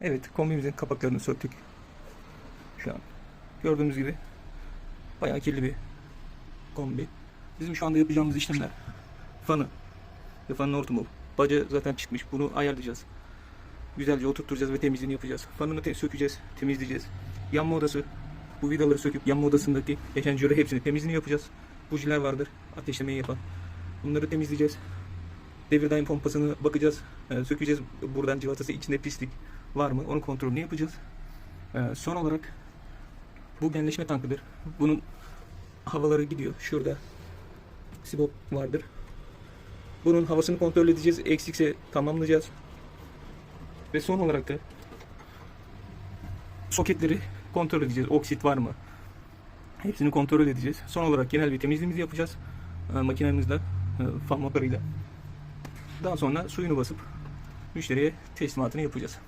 Evet kombimizin kapaklarını söktük. Şu an. Gördüğünüz gibi bayağı kirli bir kombi. Bizim şu anda yapacağımız işlemler fanı ve fanın hortumu. Bacı zaten çıkmış. Bunu ayarlayacağız. Güzelce oturtturacağız ve temizliğini yapacağız. Fanını te- sökeceğiz, temizleyeceğiz. Yanma odası, bu vidaları söküp yanma odasındaki eşenjörü hepsini temizliğini yapacağız. Bujiler vardır, ateşlemeyi yapan. Bunları temizleyeceğiz. Devir daim pompasını bakacağız. Ee, sökeceğiz. Buradan civatası içinde pislik var mı? Onun kontrolünü yapacağız. Ee, son olarak bu genleşme tankıdır. Bunun havaları gidiyor. Şurada sibop vardır. Bunun havasını kontrol edeceğiz. Eksikse tamamlayacağız. Ve son olarak da soketleri kontrol edeceğiz. Oksit var mı? Hepsini kontrol edeceğiz. Son olarak genel bir temizliğimizi yapacağız. Ee, makinemizle, e, fan motoruyla. Daha sonra suyunu basıp müşteriye teslimatını yapacağız.